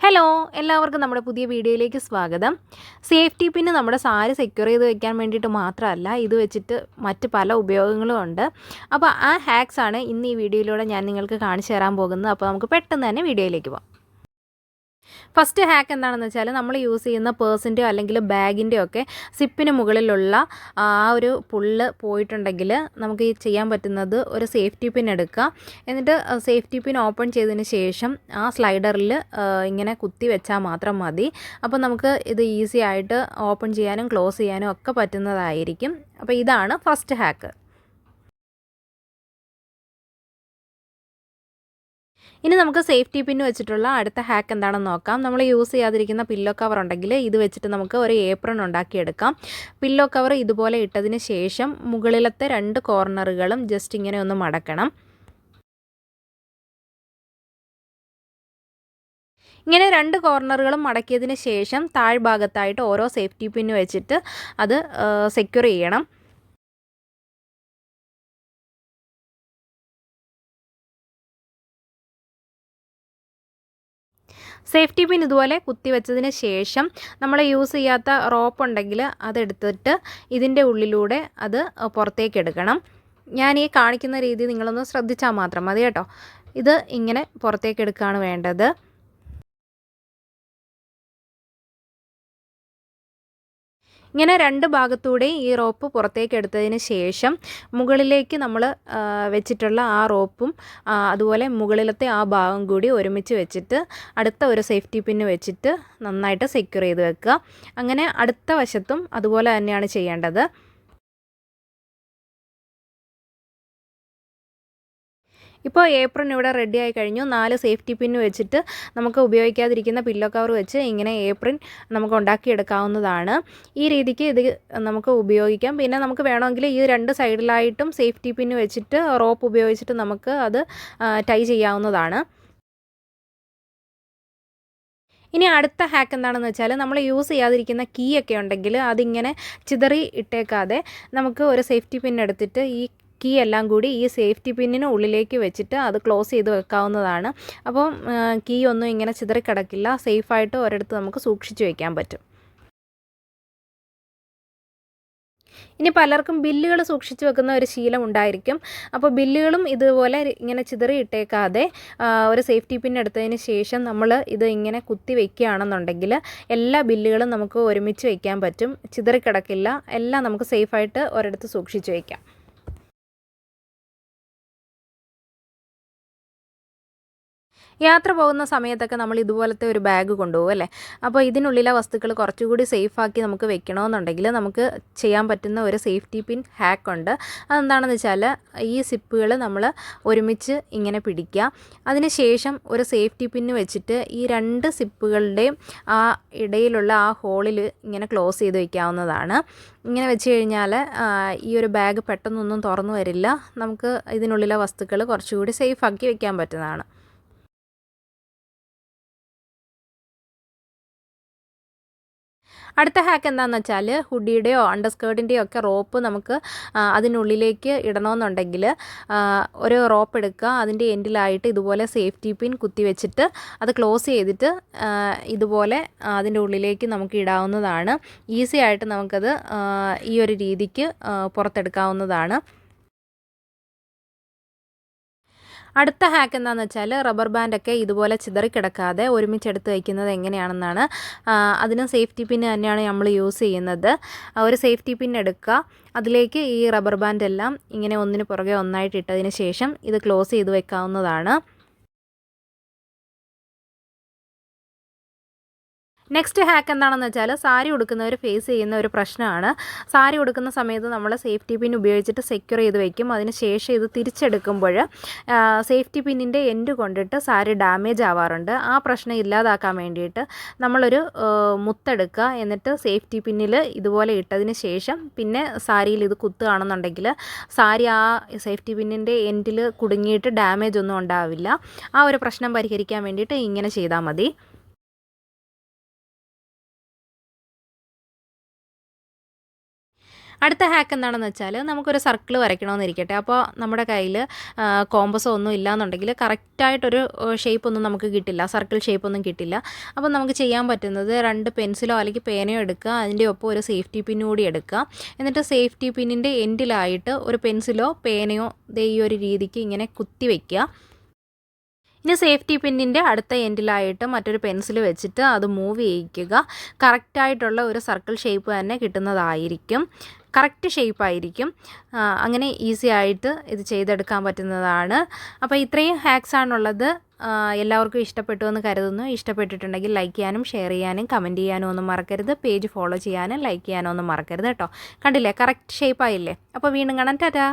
Hello എല്ലാവർക്കും നമ്മുടെ പുതിയ വീഡിയോയിലേക്ക് സ്വാഗതം. സേഫ്റ്റി പിന്ന് നമ്മുടെ സാരി സെക്യൂർ ചെയ്ത് വെക്കാൻ വേണ്ടിയിട്ട് മാത്രമല്ല ഇത് വെച്ചിട്ട് മറ്റ് പല ഉപയോഗങ്ങളും ഉണ്ട്. അപ്പോൾ ആ ഹാക്സ് ആണ് ഇന്ന് ഈ വീഡിയോയിലൂടെ ഞാൻ നിങ്ങൾക്ക് കാണിച്ചു തരാൻ പോകുന്നത്. അപ്പോൾ നമുക്ക് പെട്ടെന്ന് തന്നെ വീഡിയോയിലേക്ക് പോകാം. ഫസ്റ്റ് ഹാക്ക് എന്താണെന്ന് വെച്ചാൽ നമ്മൾ യൂസ് ചെയ്യുന്ന പേഴ്സിന്റെയോ അല്ലെങ്കിൽ ബാഗിന്റെയോ ഒക്കെ സിപ്പിന് മുകളിലുള്ള ആ ഒരു പുള്ള് പോയിട്ടുണ്ടെങ്കിൽ നമുക്ക് ഈ ചെയ്യാൻ പറ്റുന്നത് ഒരു സേഫ്റ്റി പിൻ എടുക്കുക. എന്നിട്ട് സേഫ്റ്റി പിൻ ഓപ്പൺ ചെയ്തതിന് ശേഷം ആ സ്ലൈഡറിൽ ഇങ്ങനെ കുത്തി വെച്ചാൽ മാത്രം മതി. അപ്പോൾ നമുക്ക് ഇത് ഈസി ആയിട്ട് ഓപ്പൺ ചെയ്യാനും ക്ലോസ് ചെയ്യാനും ഒക്കെ പറ്റുന്നതായിരിക്കും. അപ്പോൾ ഇതാണ് ഫസ്റ്റ് ഹാക്ക് ഇനി നമുക്ക് സേഫ്റ്റി പിന്ന് വെച്ചിട്ടുള്ള അടുത്ത ഹാക്ക് എന്താണെന്ന് നോക്കാം. നമ്മൾ യൂസ് ചെയ്യാതിരിക്കുന്ന പില്ലോ കവർ ഉണ്ടെങ്കിൽ ഇത് വെച്ചിട്ട് നമുക്ക് ഒരു ഏപ്രൺ ഉണ്ടാക്കിയെടുക്കാം. പില്ലോ കവർ ഇതുപോലെ ഇട്ടതിന് ശേഷം മുകളിലത്തെ രണ്ട് കോർണറുകളും ജസ്റ്റ് ഇങ്ങനെ ഒന്ന് മടക്കണം. ഇങ്ങനെ രണ്ട് കോർണറുകളും മടക്കിയതിന് ശേഷം താഴ്ഭാഗത്തായിട്ട് ഓരോ സേഫ്റ്റി പിന്ന് വെച്ചിട്ട് അത് സെക്യൂർ ചെയ്യണം. സേഫ്റ്റി പിൻ ഇതുപോലെ കുത്തിവെച്ചതിന് ശേഷം നമ്മൾ യൂസ് ചെയ്യാത്ത റോപ്പ് ഉണ്ടെങ്കിൽ അതെടുത്തിട്ട് ഇതിന്റെ ഉള്ളിലൂടെ അത് പുറത്തേക്ക് എടുക്കണം. ഞാൻ ഈ കാണിക്കുന്ന രീതി നിങ്ങളൊന്ന് ശ്രദ്ധിച്ചാൽ മാത്രം മതി കേട്ടോ. ഇത് ഇങ്ങനെ പുറത്തേക്ക് എടുക്കുകയാണ് വേണ്ടത്. ഇങ്ങനെ രണ്ട് ഭാഗത്തൂടെ ഈ റോപ്പ് പുറത്തേക്ക് എടുത്തതിന് ശേഷം മുകളിലേക്ക് നമ്മൾ വെച്ചിട്ടുള്ള ആ റോപ്പും അതുപോലെ മുകളിലത്തെ ആ ഭാഗം കൂടി ഒരുമിച്ച് വെച്ചിട്ട് അടുത്ത ഒരു സേഫ്റ്റി പിന്ന് വെച്ചിട്ട് നന്നായിട്ട് സെക്യൂർ ചെയ്ത് വെക്കുക. അങ്ങനെ അടുത്ത വശത്തും അതുപോലെ തന്നെയാണ് ചെയ്യേണ്ടത്. ഇപ്പോൾ ഏപ്രൺ ഇവിടെ റെഡി ആയി കഴിഞ്ഞു. നാല് സേഫ്റ്റി പിൻ വെച്ചിട്ട് നമുക്ക് ഉപയോഗിക്കാതിരിക്കുന്ന പില്ലോ കവർ വെച്ച് ഇങ്ങനെ ഏപ്രൺ നമുക്ക് ഉണ്ടാക്കിയെടുക്കാവുന്നതാണ്. ഈ രീതിക്ക് ഇത് നമുക്ക് ഉപയോഗിക്കാം. പിന്നെ നമുക്ക് വേണമെങ്കിൽ ഈ രണ്ട് സൈഡിലായിട്ടും സേഫ്റ്റി പിൻ വെച്ചിട്ട് റോപ്പ് ഉപയോഗിച്ചിട്ട് നമുക്ക് അത് ടൈ ചെയ്യാവുന്നതാണ്. ഇനി അടുത്ത ഹാക്ക് എന്താണെന്ന് വെച്ചാൽ നമ്മൾ യൂസ് ചെയ്യാതിരിക്കുന്ന കീ ഒക്കെ ഉണ്ടെങ്കിൽ അതിങ്ങനെ ചിതറി ഇട്ടേക്കാതെ നമുക്ക് ഒരു സേഫ്റ്റി പിൻ എടുത്തിട്ട് ഈ കീ എല്ലാം കൂടി ഈ സേഫ്റ്റി പിന്നിന് ഉള്ളിലേക്ക് വെച്ചിട്ട് അത് ക്ലോസ് ചെയ്ത് വെക്കാവുന്നതാണ്. അപ്പം കീ ഒന്നും ഇങ്ങനെ ചിതറിക്കിടക്കില്ല. സേഫായിട്ട് ഒരിടത്ത് നമുക്ക് സൂക്ഷിച്ചു വയ്ക്കാൻ പറ്റും. ഇനി പലർക്കും ബില്ലുകൾ സൂക്ഷിച്ചു വെക്കുന്ന ഒരു ശീലം ഉണ്ടായിരിക്കും. അപ്പോൾ ബില്ലുകളും ഇതുപോലെ ഇങ്ങനെ ചിതറി ഇട്ടേക്കാതെ ഒരു സേഫ്റ്റി പിൻ എടുത്തതിന് ശേഷം നമ്മൾ ഇത് ഇങ്ങനെ കുത്തി വെക്കുകയാണെന്നുണ്ടെങ്കിൽ എല്ലാ ബില്ലുകളും നമുക്ക് ഒരുമിച്ച് വയ്ക്കാൻ പറ്റും. ചിതറിക്കിടക്കില്ല. എല്ലാം നമുക്ക് സേഫായിട്ട് ഒരിടത്ത് സൂക്ഷിച്ച് വയ്ക്കാം യാത്ര പോകുന്ന സമയത്തൊക്കെ നമ്മൾ ഇതുപോലത്തെ ഒരു ബാഗ് കൊണ്ടുപോകും അല്ലേ? അപ്പോൾ ഇതിനുള്ളിലെ വസ്തുക്കൾ കുറച്ചുകൂടി സേഫാക്കി നമുക്ക് വെക്കണമെന്നുണ്ടെങ്കിൽ നമുക്ക് ചെയ്യാൻ പറ്റുന്ന ഒരു സേഫ്റ്റി പിൻ ഹാക്ക് ഉണ്ട്. അതെന്താണെന്ന് വെച്ചാൽ ഈ സിപ്പുകൾ നമ്മൾ ഒരുമിച്ച് ഇങ്ങനെ പിടിക്കുക. അതിനുശേഷം ഒരു സേഫ്റ്റി പിന്ന് വെച്ചിട്ട് ഈ രണ്ട് സിപ്പുകളുടെയും ആ ഇടയിലുള്ള ആ ഹോളിൽ ഇങ്ങനെ ക്ലോസ് ചെയ്ത് വയ്ക്കാവുന്നതാണ് ഇങ്ങനെ വെച്ച് കഴിഞ്ഞാൽ ഈ ഒരു ബാഗ് പെട്ടെന്നൊന്നും തുറന്നു വരില്ല. നമുക്ക് ഇതിനുള്ളിലെ വസ്തുക്കൾ കുറച്ചുകൂടി സേഫാക്കി വെക്കാൻ പറ്റുന്നതാണ്. അടുത്ത ഹാക്ക് എന്താണെന്ന് വെച്ചാൽ ഹുഡിയുടെയോ അണ്ടർസ്കേർട്ടിന്റെയോ ഒക്കെ റോപ്പ് നമുക്ക് അതിനുള്ളിലേക്ക് ഇടണമെന്നുണ്ടെങ്കിൽ ഒരു റോപ്പ് എടുക്കുക അതിന്റെ എൻഡിലായിട്ട് ഇതുപോലെ സേഫ്റ്റി പിൻ കുത്തി വെച്ചിട്ട് അത് ക്ലോസ് ചെയ്തിട്ട് ഇതുപോലെ അതിന്റെ ഉള്ളിലേക്ക് നമുക്ക് ഇടാവുന്നതാണ്. ഈസി ആയിട്ട് നമുക്കത് ഈ ഒരു രീതിക്ക് പുറത്തെടുക്കാവുന്നതാണ്. അടുത്ത ഹാക്ക് എന്താണെന്ന് വെച്ചാൽ റബ്ബർ ബാൻഡൊക്കെ ഇതുപോലെ ചിതറിക്കിടക്കാതെ ഒരുമിച്ചെടുത്ത് വയ്ക്കുന്നത് എങ്ങനെയാണെന്നാണ് അതിന് സേഫ്റ്റി പിൻ തന്നെയാണ് നമ്മൾ യൂസ് ചെയ്യുന്നത്. ഒരു സേഫ്റ്റി പിൻ എടുക്കുക. അതിലേക്ക് ഈ റബ്ബർ ബാൻഡ് എല്ലാം ഇങ്ങനെ ഒന്നിന് പുറകെ ഒന്നായിട്ട് ഇട്ടതിന് ശേഷം ഇത് ക്ലോസ് ചെയ്ത് വെക്കാവുന്നതാണ്. നെക്സ്റ്റ് ഹാക്ക് എന്താണെന്ന് വെച്ചാൽ സാരി ഉടുക്കുന്നവർ ഫേസ് ചെയ്യുന്ന ഒരു പ്രശ്നമാണ്. സാരി ഉടുക്കുന്ന സമയത്ത് നമ്മൾ സേഫ്റ്റി പിൻ ഉപയോഗിച്ചിട്ട് സെക്യൂർ ചെയ്ത് വയ്ക്കും അതിന് ശേഷം ഇത് തിരിച്ചെടുക്കുമ്പോൾ സേഫ്റ്റി പിന്നിന്റെ എൻഡ് കൊണ്ടിട്ട് സാരി ഡാമേജ് ആവാറുണ്ട്. ആ പ്രശ്നം ഇല്ലാതാക്കാൻ വേണ്ടിയിട്ട് നമ്മളൊരു മുത്തെടുക്കുക. എന്നിട്ട് സേഫ്റ്റി പിന്നിൽ ഇതുപോലെ ഇട്ടതിന് ശേഷം പിന്നെ സാരിയിൽ ഇത് കുത്തുകയാണെന്നുണ്ടെങ്കിൽ സാരി ആ സേഫ്റ്റി പിന്നിന്റെ എൻഡിൽ കുടുങ്ങിയിട്ട് ഡാമേജ് ഒന്നും ഉണ്ടാവില്ല. ആ ഒരു പ്രശ്നം പരിഹരിക്കാൻ വേണ്ടിയിട്ട് ഇങ്ങനെ ചെയ്താൽ മതി. അടുത്ത ഹാക്ക് എന്താണെന്ന് വെച്ചാൽ നമുക്കൊരു സർക്കിൾ വരയ്ക്കണമെന്നിരിക്കട്ടെ. അപ്പോൾ നമ്മുടെ കയ്യിൽ കോമ്പസോ ഒന്നും ഇല്ലാന്നുണ്ടെങ്കിൽ കറക്റ്റായിട്ടൊരു ഷേപ്പ് ഒന്നും നമുക്ക് കിട്ടില്ല. സർക്കിൾ ഷേപ്പ് ഒന്നും കിട്ടില്ല. അപ്പോൾ നമുക്ക് ചെയ്യാൻ പറ്റുന്നത് രണ്ട് പെൻസിലോ അല്ലെങ്കിൽ പേനയോ എടുക്കുക. അതിന്റെ ഒപ്പം ഒരു സേഫ്റ്റി പിൻ കൂടി എടുക്കുക. എന്നിട്ട് സേഫ്റ്റി പിന്നിന്റെ എൻഡിലായിട്ട് ഒരു പെൻസിലോ പേനയോ ദേ ഈ ഒരു രീതിക്ക് ഇങ്ങനെ കുത്തി വയ്ക്കുക ഇനി സേഫ്റ്റി പിന്നിന്റെ അടുത്ത എൻഡിലായിട്ട് മറ്റൊരു പെൻസിൽ വെച്ചിട്ട് അത് മൂവ് ചെയ്യിക്കുക. കറക്റ്റായിട്ടുള്ള ഒരു സർക്കിൾ ഷേപ്പ് തന്നെ കിട്ടുന്നതായിരിക്കും. കറക്റ്റ് ഷേപ്പായിരിക്കും അങ്ങനെ ഈസി ആയിട്ട് ഇത് ചെയ്തെടുക്കാൻ പറ്റുന്നതാണ്. അപ്പോൾ ഇത്രയും ഹാക്സ് ആണുള്ളത്. എല്ലാവർക്കും ഇഷ്ടപ്പെട്ടു എന്ന് കരുതുന്നു. ഇഷ്ടപ്പെട്ടിട്ടുണ്ടെങ്കിൽ ലൈക്ക് ചെയ്യാനും ഷെയർ ചെയ്യാനും കമന്റ് ചെയ്യാനും ഒന്നും മറക്കരുത്. പേജ് ഫോളോ ചെയ്യാനും ലൈക്ക് ചെയ്യാനും ഒന്നും മറക്കരുത് കേട്ടോ. കണ്ടില്ലേ? കറക്റ്റ് ഷേപ്പായില്ലേ അപ്പോൾ വീണ്ടും കാണാൻ ടാറ്റാ!